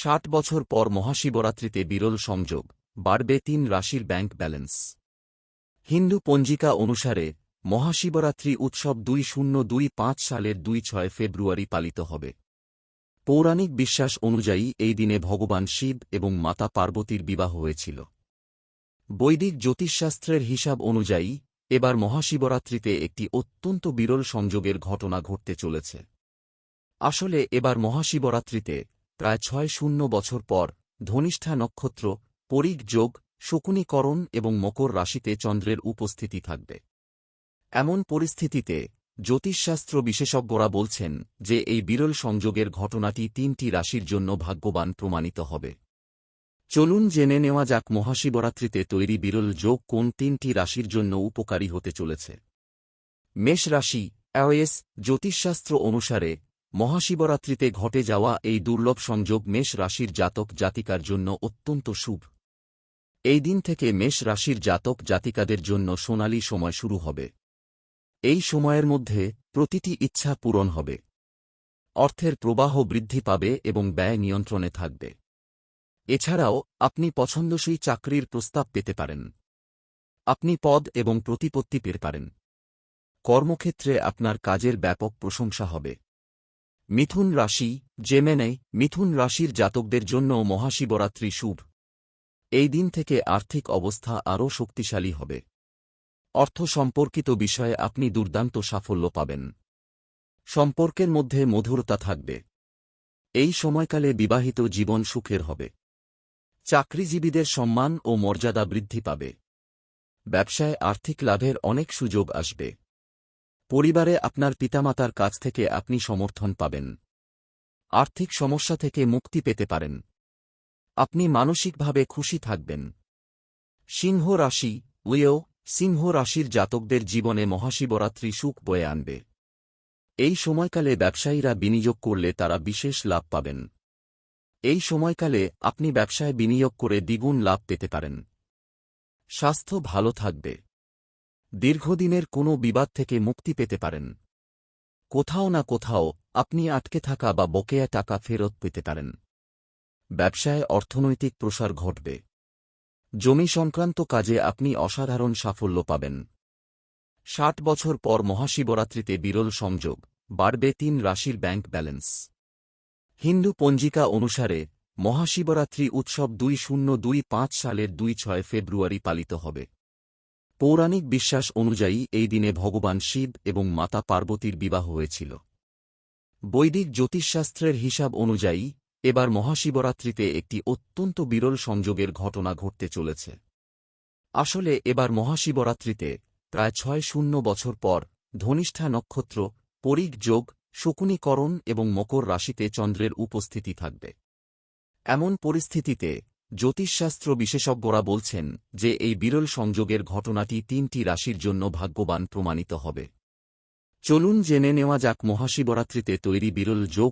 ষাট বছর পর মহাশিবরাত্রিতে বিরল সংযোগ, বাড়বে তিন রাশির ব্যাংক ব্যালেন্স। হিন্দু পঞ্জিকা অনুসারে, মহাশিবরাত্রি উৎসব দুই শূন্য দুই পাঁচ সালের দুই ছয় ফেব্রুয়ারি পালিত হবে। পৌরাণিক বিশ্বাস অনুযায়ী এই দিনে ভগবান শিব এবং মাতা পার্বতীর বিবাহ হয়েছিল। বৈদিক জ্যোতিষশাস্ত্রের হিসাব অনুযায়ী, এবার মহাশিবরাত্রিতে একটি অত্যন্ত বিরল সংযোগের ঘটনা ঘটতে চলেছে। আসলে এবার মহাশিবরাত্রিতে প্রায় ছয় শূন্য বছর পর ধনিষ্ঠা নক্ষত্র, পরিক যোগ, শকুনীকরণ এবং মকর রাশিতে চন্দ্রের উপস্থিতি থাকবে। এমন পরিস্থিতিতে জ্যোতিষশাস্ত্র বিশেষজ্ঞরা বলছেন যে এই বিরল সংযোগের ঘটনাটি তিনটি রাশির জন্য ভাগ্যবান প্রমাণিত হবে। চলুন জেনে নেওয়া যাক মহাশিবরাত্রিতে তৈরি বিরল যোগ কোন তিনটি রাশির জন্য উপকারী হতে চলেছে। মেষ রাশি, অ্যাওয়েস, জ্যোতিষশাস্ত্র অনুসারে মহাশিবরাত্রিতে ঘটে যাওয়া এই দুর্লভ সংযোগ মেষ রাশির জাতক জাতিকার জন্য অত্যন্ত শুভ। এই দিন থেকে মেষ রাশির জাতক জাতিকাদের জন্য সোনালী সময় শুরু হবে। এই সময়ের মধ্যে প্রতিটি ইচ্ছা পূরণ হবে। অর্থের প্রবাহ বৃদ্ধি পাবে এবং ব্যয় নিয়ন্ত্রণে থাকবে। এছাড়াও আপনি পছন্দসই চাকরির প্রস্তাব পেতে পারেন। আপনি পদ এবং প্রতিপত্তি পেতে পারেন। কর্মক্ষেত্রে আপনার কাজের ব্যাপক প্রশংসা হবে। মিথুন রাশি, জেমেনে, মিথুন রাশির জাতকদের জন্য মহাশিবরাত্রি শুভ। এই দিন থেকে আর্থিক অবস্থা আরও শক্তিশালী হবে। অর্থ সম্পর্কিত বিষয়ে আপনি দুর্দান্ত সাফল্য পাবেন। সম্পর্কের মধ্যে মধুরতা থাকবে। এই সময়কালে বিবাহিত জীবন সুখের হবে। চাকরিজীবীদের সম্মান ও মর্যাদা বৃদ্ধি পাবে। ব্যবসায় আর্থিক লাভের অনেক সুযোগ আসবে। পরিবারে আপনার পিতামাতার কাছ থেকে আপনি সমর্থন পাবেন। আর্থিক সমস্যা থেকে মুক্তি পেতে পারেন। আপনি মানসিকভাবে খুশি থাকবেন। সিংহ রাশি উয়েও সিংহ রাশির জাতকদের জীবনে মহাশিবরাত্রি সুখ বয়ে আনবে। এই সময়কালে ব্যবসায়ীরা বিনিয়োগ করলে তারা বিশেষ লাভ পাবেন। এই সময়কালে আপনি ব্যবসায় বিনিয়োগ করে দ্বিগুণ লাভ পেতে পারেন। স্বাস্থ্য ভালো থাকবে। দীর্ঘদিনের কোনো বিবাদ থেকে মুক্তি পেতে পারেন। কোথাও না কোথাও আপনি আটকে থাকা বা বকেয়া টাকা ফেরত পেতে পারেন। ব্যবসায় অর্থনৈতিক প্রসার ঘটবে। জমি সংক্রান্ত কাজে আপনি অসাধারণ সাফল্য পাবেন। ষাট বছর পর মহাশিবরাত্রিতে বিরল সংযোগ, বাড়বে তিন রাশির ব্যাংক ব্যালেন্স। হিন্দু পঞ্জিকা অনুসারে মহাশিবরাত্রি উৎসব দুই শূন্য দুই পাঁচ সালের দুই ছয় ফেব্রুয়ারি পালিত হবে। পৌরাণিক বিশ্বাস অনুযায়ী এই দিনে ভগবান শিব এবং মাতা পার্বতীর বিবাহ হয়েছিল। বৈদিক জ্যোতিষশাস্ত্রের হিসাব অনুযায়ী, এবার মহাশিবরাত্রিতে একটি অত্যন্ত বিরল সংযোগের ঘটনা ঘটতে চলেছে। আসলে এবার মহাশিবরাত্রিতে প্রায় ছয় শূন্য বছর পর ধনিষ্ঠা নক্ষত্র পরিক যোগ, শকুনীকরণ এবং মকর রাশিতে চন্দ্রের উপস্থিতি থাকবে। এমন পরিস্থিতিতে জ্যোতিষশাস্ত্র বিশেষজ্ঞরা বলছেন যে এই বিরল সংযোগের ঘটনাটি তিনটি রাশির জন্য ভাগ্যবান প্রমাণিত হবে। চলুন জেনে নেওয়া যাক মহাশিবরাত্রিতে তৈরি বিরল যোগ